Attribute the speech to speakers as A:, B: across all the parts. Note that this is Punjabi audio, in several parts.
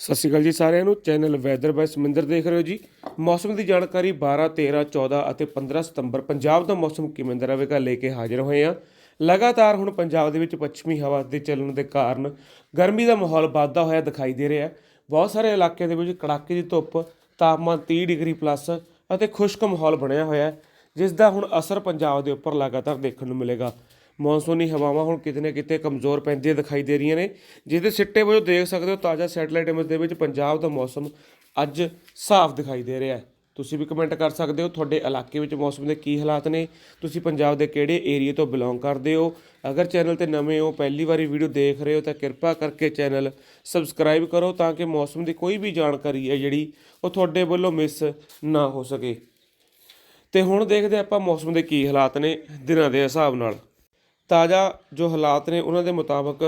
A: ਸਤਿ ਸ਼੍ਰੀ ਅਕਾਲ ਜੀ ਸਾਰਿਆਂ ਨੂੰ। ਚੈਨਲ ਵੈਦਰ ਬਾਈ ਸਮਿੰਦਰ ਦੇਖ ਰਹੇ ਹੋ ਜੀ। ਮੌਸਮ ਦੀ ਜਾਣਕਾਰੀ 12 13 14 ਅਤੇ 15 ਸਤੰਬਰ। ਪੰਜਾਬ ਦਾ ਮੌਸਮ ਕਿਵੇਂ ਦਾ ਰਹੇਗਾ ਲੈ ਕੇ ਹਾਜ਼ਰ ਹੋਏ ਆ ਲਗਾਤਾਰ ਹੁਣ ਪੰਜਾਬ ਦੇ ਵਿੱਚ ਪੱਛਮੀ ਹਵਾ ਦੇ ਚੱਲਣ ਦੇ ਕਾਰਨ ਗਰਮੀ ਦਾ ਮਾਹੌਲ ਵੱਧਦਾ ਹੋਇਆ ਦਿਖਾਈ ਦੇ ਰਿਹਾ ਹੈ। ਬਹੁਤ ਸਾਰੇ ਇਲਾਕਿਆਂ ਦੇ ਵਿੱਚ ਕੜਾਕੇ ਦੀ ਧੁੱਪ, ਤਾਪਮਾਨ 30 ਡਿਗਰੀ ਪਲੱਸ ਅਤੇ ਖੁਸ਼ਕ ਮਾਹੌਲ ਬਣਿਆ ਹੋਇਆ ਹੈ, ਜਿਸ ਦਾ ਹੁਣ ਅਸਰ ਪੰਜਾਬ ਦੇ ਉੱਪਰ ਲਗਾਤਾਰ ਦੇਖਣ ਨੂੰ ਮਿਲੇਗਾ। ਮੌਨਸੂਨੀ ਹਵਾਵਾਂ ਹੁਣ ਕਿਤੇ ਨਾ ਕਿਤੇ ਕਮਜ਼ੋਰ ਪੈਂਦੀਆਂ ਦਿਖਾਈ ਦੇ ਰਹੀਆਂ ਨੇ, ਜਿਹਦੇ ਸਿੱਟੇ ਵਜੋਂ ਦੇਖ ਸਕਦੇ ਹੋ ਤਾਜ਼ਾ ਸੈਟਲਾਈਟ ਇਮੇਜ ਦੇ ਵਿੱਚ ਪੰਜਾਬ ਦਾ ਮੌਸਮ ਅੱਜ ਸਾਫ਼ ਦਿਖਾਈ ਦੇ ਰਿਹਾ ਹੈ। ਤੁਸੀਂ ਵੀ ਕਮੈਂਟ ਕਰ ਸਕਦੇ ਹੋ, ਤੁਹਾਡੇ ਇਲਾਕੇ ਵਿੱਚ ਮੌਸਮ ਦੇ ਕੀ ਹਾਲਾਤ ਨੇ, ਤੁਸੀਂ ਪੰਜਾਬ ਦੇ ਕਿਹੜੇ ਏਰੀਆ ਤੋਂ ਬਿਲੋਂਗ ਕਰਦੇ ਹੋ? ਅਗਰ ਚੈਨਲ ਤੇ ਨਵੇਂ ਹੋ, ਪਹਿਲੀ ਵਾਰੀ ਵੀਡੀਓ ਦੇਖ ਰਹੇ ਹੋ, ਤਾਂ ਕਿਰਪਾ ਕਰਕੇ ਚੈਨਲ ਸਬਸਕ੍ਰਾਈਬ ਕਰੋ ਤਾਂ ਕਿ ਮੌਸਮ ਦੀ ਕੋਈ ਵੀ ਜਾਣਕਾਰੀ ਹੈ ਜਿਹੜੀ ਉਹ ਤੁਹਾਡੇ ਵੱਲੋਂ ਮਿਸ ਨਾ ਹੋ ਸਕੇ। ਤੇ ਹੁਣ ਦੇਖਦੇ ਆਪਾਂ ਮੌਸਮ ਦੇ ਕੀ ਹਾਲਾਤ ਨੇ ਦਿਨਾਂ ਦੇ ਹਿਸਾਬ ਨਾਲ। ਤਾਜ਼ਾ ਜੋ ਹਾਲਾਤ ਨੇ ਉਹਨਾਂ ਦੇ ਮੁਤਾਬਕ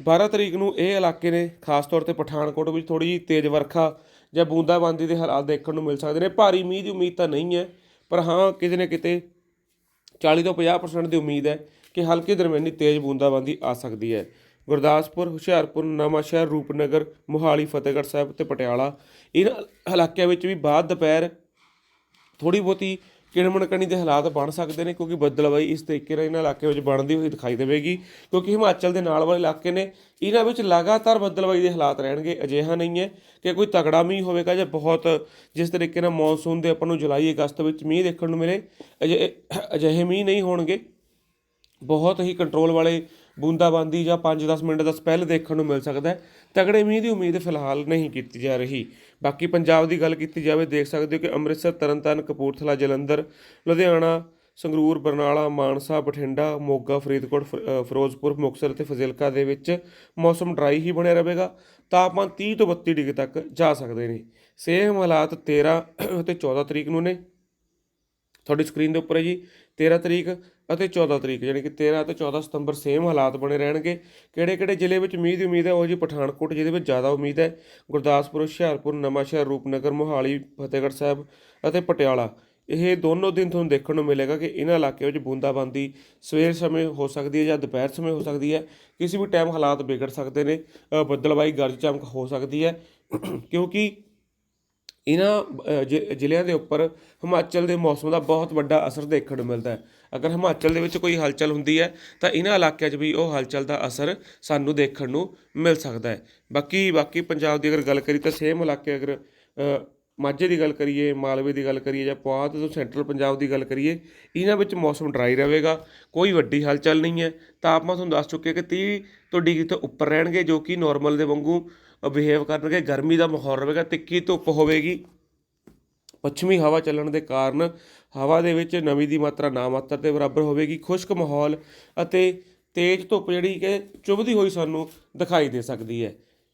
A: 12 ਤਰੀਕ ਨੂੰ ਇਹ ਇਲਾਕੇ ਨੇ, ਖਾਸ ਤੌਰ ਤੇ ਪਠਾਨਕੋਟ ਵਿੱਚ ਥੋੜੀ ਜਿਹੀ ਤੇਜ਼ ਵਰਖਾ ਜਾਂ ਬੂੰਦਾਬਾਂਦੀ ਦੇ ਹਾਲਾਤ ਦੇਖਣ ਨੂੰ ਮਿਲ ਸਕਦੇ ਨੇ। ਭਾਰੀ ਮੀਂਹ ਦੀ ਉਮੀਦ ਤਾਂ ਨਹੀਂ ਹੈ, ਪਰ ਹਾਂ, ਕਿਤੇ ਨਾ ਕਿਤੇ 40 ਤੋਂ 50% ਦੀ ਉਮੀਦ ਹੈ ਕਿ ਹਲਕੀ ਦਰਮਿਆਨੀ ਤੇਜ਼ ਬੂੰਦਾਬਾਂਦੀ ਆ ਸਕਦੀ ਹੈ। ਗੁਰਦਾਸਪੁਰ, ਹੁਸ਼ਿਆਰਪੁਰ, ਨਵਾਂਸ਼ਹਿਰ, ਰੂਪਨਗਰ, ਮੋਹਾਲੀ, ਫਤਿਹਗੜ੍ਹ ਸਾਹਿਬ ਤੇ ਪਟਿਆਲਾ, ਇਹਨਾਂ ਇਲਾਕਿਆਂ ਵਿੱਚ ਵੀ ਬਾਅਦ ਦੁਪਹਿਰ ਥੋੜੀ ਬਹੁਤੀ ਕਿਣਮਣਕਣੀ ਦੇ ਹਾਲਾਤ ਬਣ ਸਕਦੇ ਨੇ, ਕਿਉਂਕਿ ਬੱਦਲਵਾਈ ਇਸ ਤਰੀਕੇ ਨਾਲ ਇਹਨਾਂ ਇਲਾਕੇ ਵਿੱਚ ਬਣਦੀ ਹੋਈ ਦਿਖਾਈ ਦੇਵੇਗੀ, ਕਿਉਂਕਿ ਹਿਮਾਚਲ ਦੇ ਨਾਲ ਵਾਲੇ ਇਲਾਕੇ ਨੇ, ਇਹਨਾਂ ਵਿੱਚ ਲਗਾਤਾਰ ਬੱਦਲਵਾਈ ਦੇ ਹਾਲਾਤ ਰਹਿਣਗੇ, ਅਜਿਹਾ ਨਹੀਂ ਹੈ ਕਿ ਕੋਈ ਤਗੜਾ ਮੀਂਹ ਹੋਵੇਗਾ ਜਾਂ ਬਹੁਤ, ਜਿਸ ਤਰੀਕੇ ਨਾਲ ਮੌਨਸੂਨ ਦੇ ਆਪਾਂ ਨੂੰ ਜੁਲਾਈ, ਅਗਸਤ ਵਿੱਚ ਮੀਂਹ ਦੇਖਣ ਨੂੰ ਮਿਲੇ, ਅਜਿਹੇ ਅਜਿਹੇ ਮੀਂਹ ਨਹੀਂ ਹੋਣਗੇ। ਬਹੁਤ ਹੀ ਕੰਟਰੋਲ ਵਾਲੇ ਬੂੰਦਾਬਾਂਦੀ ਜਾਂ 5-10 ਮਿੰਟ ਦਾ ਸਪੈਲ ਦੇਖਣ ਨੂੰ ਮਿਲ ਸਕਦਾ ਹੈ। ਤਗੜੇ ਮੀਂਹ ਦੀ ਉਮੀਦ ਫਿਲਹਾਲ ਨਹੀਂ ਕੀਤੀ ਜਾ ਰਹੀ। ਬਾਕੀ ਪੰਜਾਬ ਦੀ ਗੱਲ ਕੀਤੀ ਜਾਵੇ, ਦੇਖ ਸਕਦੇ ਹੋ ਕਿ ਅੰਮ੍ਰਿਤਸਰ, ਤਰਨਤਾਰਨ, ਕਪੂਰਥਲਾ, ਜਲੰਧਰ, ਲੁਧਿਆਣਾ, ਸੰਗਰੂਰ, ਬਰਨਾਲਾ, ਮਾਨਸਾ, ਬਠਿੰਡਾ, ਮੋਗਾ, ਫਰੀਦਕੋਟ, ਫ- ਫਿਰੋਜ਼ਪੁਰ, ਮੁਕਤਸਰ ਤੇ ਫਜ਼ਿਲਕਾ ਦੇ ਵਿੱਚ ਮੌਸਮ ਡਰਾਈ ਹੀ ਬਣਿਆ ਰਹੇਗਾ। ਤਾਪਮਾਨ 30 ਤੋਂ 32 ਡਿਗਰੀ ਤੱਕ ਜਾ ਸਕਦੇ ਨੇ। ਸੇਮ ਹਾਲਾਤ 13 ਅਤੇ 14 ਤਰੀਕ ਨੂੰ ਨੇ। ਤੁਹਾਡੀ ਸਕਰੀਨ ਦੇ ਉੱਪਰ ਹੈ ਜੀ 13 ਤਰੀਕ ਅਤੇ 14 ਤਰੀਕ ਯਾਨੀ ਕਿ 13 ਅਤੇ 14 ਸਤੰਬਰ ਸੇਮ ਹਾਲਾਤ ਬਣੇ ਰਹਿਣਗੇ। ਕਿਹੜੇ ਕਿਹੜੇ ਜ਼ਿਲ੍ਹੇ ਵਿੱਚ ਮੀਂਹ ਦੀ ਉਮੀਦ ਹੈ ਉਹ ਜੀ ਪਠਾਨਕੋਟ ਜਿਹਦੇ ਵਿੱਚ ਜ਼ਿਆਦਾ ਉਮੀਦ ਹੈ ਗੁਰਦਾਸਪੁਰ ਹੁਸ਼ਿਆਰਪੁਰ ਨਵਾਂਸ਼ਹਿਰ ਰੂਪਨਗਰ ਮੋਹਾਲੀ ਫਤਿਹਗੜ੍ਹ ਸਾਹਿਬ ਅਤੇ ਪਟਿਆਲਾ। ਇਹ ਦੋਨੋਂ ਦਿਨ ਤੁਹਾਨੂੰ ਦੇਖਣ ਨੂੰ ਮਿਲੇਗਾ ਕਿ ਇਹਨਾਂ ਇਲਾਕਿਆਂ ਵਿੱਚ ਬੂੰਦਾਬਾਂਦੀ ਸਵੇਰ ਸਮੇਂ ਹੋ ਸਕਦੀ ਹੈ ਜਾਂ ਦੁਪਹਿਰ ਸਮੇਂ ਹੋ ਸਕਦੀ ਹੈ। ਕਿਸੇ ਵੀ ਟਾਈਮ ਹਾਲਾਤ ਵਿਗੜ ਸਕਦੇ ਨੇ ਅ, ਬੱਦਲਵਾਈ ਗਰਜ ਚਮਕ ਹੋ ਸਕਦੀ ਹੈ। ਕਿਉਂਕਿ ਇਹਨਾਂ ਜ਼ਿਲ੍ਹਿਆਂ ਦੇ ਉੱਪਰ ਹਿਮਾਚਲ ਦੇ ਮੌਸਮ ਦਾ ਬਹੁਤ ਵੱਡਾ ਅਸਰ ਦੇਖਣ ਨੂੰ ਮਿਲਦਾ ਹੈ। ਅਗਰ ਹਿਮਾਚਲ ਦੇ ਵਿੱਚ ਕੋਈ ਹਲਚਲ ਹੁੰਦੀ ਹੈ, ਤਾਂ ਇਹਨਾਂ ਇਲਾਕਿਆਂ 'ਚ ਵੀ ਉਹ ਹਲਚਲ ਦਾ ਅਸਰ ਸਾਨੂੰ ਦੇਖਣ ਨੂੰ ਮਿਲ ਸਕਦਾ ਹੈ। ਬਾਕੀ ਬਾਕੀ ਪੰਜਾਬ ਦੀ ਅਗਰ ਗੱਲ ਕਰੀ ਤਾਂ ਸੇਮ ਇਲਾਕੇ ਅਗਰ ਮਾਝੇ ਦੀ ਗੱਲ ਕਰੀਏ, ਮਾਲਵੇ ਦੀ ਗੱਲ ਕਰੀਏ ਜਾਂ ਪੁਆਧ ਤੋਂ ਸੈਂਟਰਲ ਪੰਜਾਬ ਦੀ ਗੱਲ ਕਰੀਏ, ਇਹਨਾਂ ਵਿੱਚ ਮੌਸਮ ਡਰਾਈ ਰਹੇਗਾ, ਕੋਈ ਵੱਡੀ ਹਲਚਲ ਨਹੀਂ ਹੈ। ਤਾਪਮਾਨ ਤੁਹਾਨੂੰ ਦੱਸ ਚੁੱਕੇ ਕਿ 30 ਤੋਂ ਡਿਗਰੀ ਤੋਂ ਉੱਪਰ ਰਹਿਣਗੇ, ਜੋ ਕਿ ਨਾਰਮਲ ਦੇ ਵਾਂਗੂ ਬਿਹੇਵ ਕਰਨਗੇ। ਗਰਮੀ ਦਾ ਮਾਹੌਲ ਰਹੇਗਾ, ਤਿੱਖੀ ਧੁੱਪ ਹੋਵੇਗੀ। ਪੱਛਮੀ ਹਵਾ ਚੱਲਣ ਦੇ ਕਾਰਨ ਹਵਾ ਦੇ ਵਿੱਚ ਨਮੀ ਦੀ ਮਾਤਰਾ ਨਾ ਮਾਤਰ ਦੇ ਬਰਾਬਰ ਹੋਵੇਗੀ, ਖੁਸ਼ਕ ਮਾਹੌਲ ਅਤੇ ਤੇਜ਼ ਧੁੱਪ ਜਿਹੜੀ ਕਿ ਚੁਭਦੀ ਹੋਈ ਸਾਨੂੰ ਦਿਖਾਈ ਦੇ ਸਕਦੀ ਹੈ।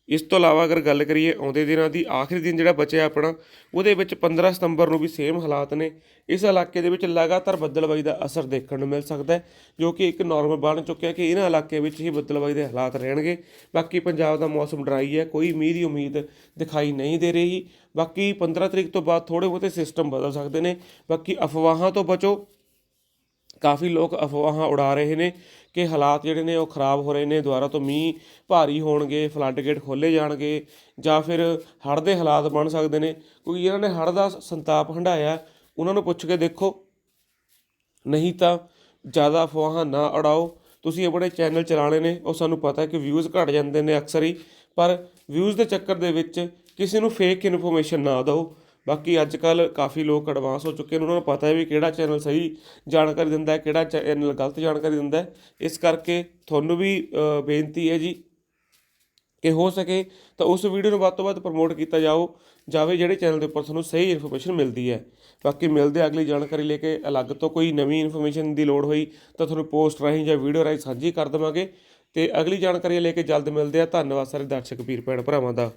A: ਇਸ ਤੋਂ ਇਲਾਵਾ ਅਗਰ ਗੱਲ ਕਰੀਏ ਆਉਂਦੇ ਦਿਨਾਂ ਦੀ, ਆਖਰੀ ਦਿਨ ਜਿਹੜਾ ਬਚਿਆ ਆਪਣਾ, ਉਹਦੇ ਵਿੱਚ 15 ਸਤੰਬਰ ਨੂੰ ਵੀ ਸੇਮ ਹਾਲਾਤ ਨੇ। ਇਸ ਇਲਾਕੇ ਦੇ ਵਿੱਚ ਲਗਾਤਾਰ ਬੱਦਲਬਾਈ ਦਾ ਅਸਰ ਦੇਖਣ ਨੂੰ ਮਿਲ ਸਕਦਾ ਹੈ, ਜੋ ਕਿ ਇੱਕ ਨਾਰਮਲ ਬਣ ਚੁੱਕਿਆ ਕਿ ਇਹਨਾਂ ਇਲਾਕੇ ਵਿੱਚ ਹੀ ਬੱਦਲਬਾਈ ਦੇ ਹਾਲਾਤ ਰਹਿਣਗੇ। ਬਾਕੀ ਪੰਜਾਬ ਦਾ ਮੌਸਮ ਡਰਾਈ ਹੈ, ਕੋਈ ਮੀਂਹ ਦੀ ਉਮੀਦ ਦਿਖਾਈ ਨਹੀਂ ਦੇ ਰਹੀ। ਬਾਕੀ 15 ਤਰੀਕ ਤੋਂ ਬਾਅਦ ਥੋੜੇ ਬਹੁਤੇ ਸਿਸਟਮ ਬਦਲ ਸਕਦੇ ਨੇ। ਬਾਕੀ ਅਫਵਾਹਾਂ ਤੋਂ ਬਚੋ। ਕਾਫੀ ਲੋਕ ਅਫਵਾਹਾਂ ਉਡਾ ਰਹੇ ਨੇ ਕਿ ਹਾਲਾਤ ਜਿਹੜੇ ਨੇ ਉਹ ਖਰਾਬ ਹੋ ਰਹੇ ਨੇ, ਦੁਬਾਰਾ ਤੋਂ ਮੀਂਹ ਭਾਰੀ ਹੋਣਗੇ, ਫਲੱਡ ਗੇਟ ਖੋਲੇ ਜਾਣਗੇ ਜਾਂ ਫਿਰ ਹੜ੍ਹ ਦੇ ਹਾਲਾਤ ਬਣ ਸਕਦੇ ਨੇ। ਕਿਉਂਕਿ ਇਹਨਾਂ ਨੇ ਹੜ੍ਹ ਦਾ ਸੰਤਾਪ ਹੰਢਾਇਆ, ਉਹਨਾਂ ਨੂੰ ਪੁੱਛ ਕੇ ਦੇਖੋ। ਨਹੀਂ ਤਾਂ ਜ਼ਿਆਦਾ ਅਫਵਾਹਾਂ ਨਾ ਉਡਾਓ। ਤੁਸੀਂ ਆਪਣੇ ਚੈਨਲ ਚਲਾਣੇ ਨੇ, ਉਹ ਸਾਨੂੰ ਪਤਾ ਹੈ ਕਿ ਵਿਊਜ਼ ਘਟ ਜਾਂਦੇ ਨੇ ਅਕਸਰ ਹੀ, ਪਰ ਵਿਊਜ਼ ਦੇ ਚੱਕਰ ਦੇ ਵਿੱਚ ਕਿਸੇ ਨੂੰ ਫੇਕ ਇਨਫੋਰਮੇਸ਼ਨ ਨਾ ਦਿਓ। ਬਾਕੀ ਅੱਜ ਕੱਲ ਕਾਫੀ ਲੋਕ ਐਡਵਾਂਸ ਹੋ ਚੁੱਕੇ ਨੇ, ਉਹਨਾਂ ਨੂੰ ਪਤਾ ਹੈ ਵੀ ਕਿਹੜਾ ਚੈਨਲ ਸਹੀ ਜਾਣਕਾਰੀ ਦਿੰਦਾ ਹੈ, ਕਿਹੜਾ ਚੈਨਲ ਗਲਤ ਜਾਣਕਾਰੀ ਦਿੰਦਾ ਹੈ। ਇਸ ਕਰਕੇ ਤੁਹਾਨੂੰ ਵੀ ਬੇਨਤੀ ਹੈ ਜੀ ਕਿ ਹੋ ਸਕੇ ਤਾਂ ਉਸ ਵੀਡੀਓ ਨੂੰ ਵੱਧ ਤੋਂ ਵੱਧ ਪ੍ਰਮੋਟ ਕੀਤਾ ਜਾਓ, ਜਾਵੇ ਜਿਹੜੇ ਚੈਨਲ ਦੇ ਉੱਪਰ ਤੁਹਾਨੂੰ ਸਹੀ ਇਨਫੋਰਮੇਸ਼ਨ ਮਿਲਦੀ ਹੈ। ਬਾਕੀ ਮਿਲਦੇ ਅਗਲੀ ਜਾਣਕਾਰੀ ਲੈ ਕੇ, ਅਲੱਗ ਤੋਂ ਕੋਈ ਨਵੀਂ ਇਨਫੋਰਮੇਸ਼ਨ ਦੀ ਲੋੜ ਹੋਈ ਤਾਂ ਤੁਹਾਨੂੰ ਪੋਸਟ ਰਾਹੀਂ ਜਾਂ ਵੀਡੀਓ ਰਾਹੀਂ ਸਾਂਝੀ ਕਰ ਦੇਵਾਂਗੇ। ਤੇ ਅਗਲੀ ਜਾਣਕਾਰੀ ਲੈ ਕੇ ਜਲਦ ਮਿਲਦੇ ਆ ਧੰਨਵਾਦ ਸਾਰੇ ਦਰਸ਼ਕ, ਵੀਰ, ਭੈਣ, ਭਰਾਵਾਂ ਦਾ।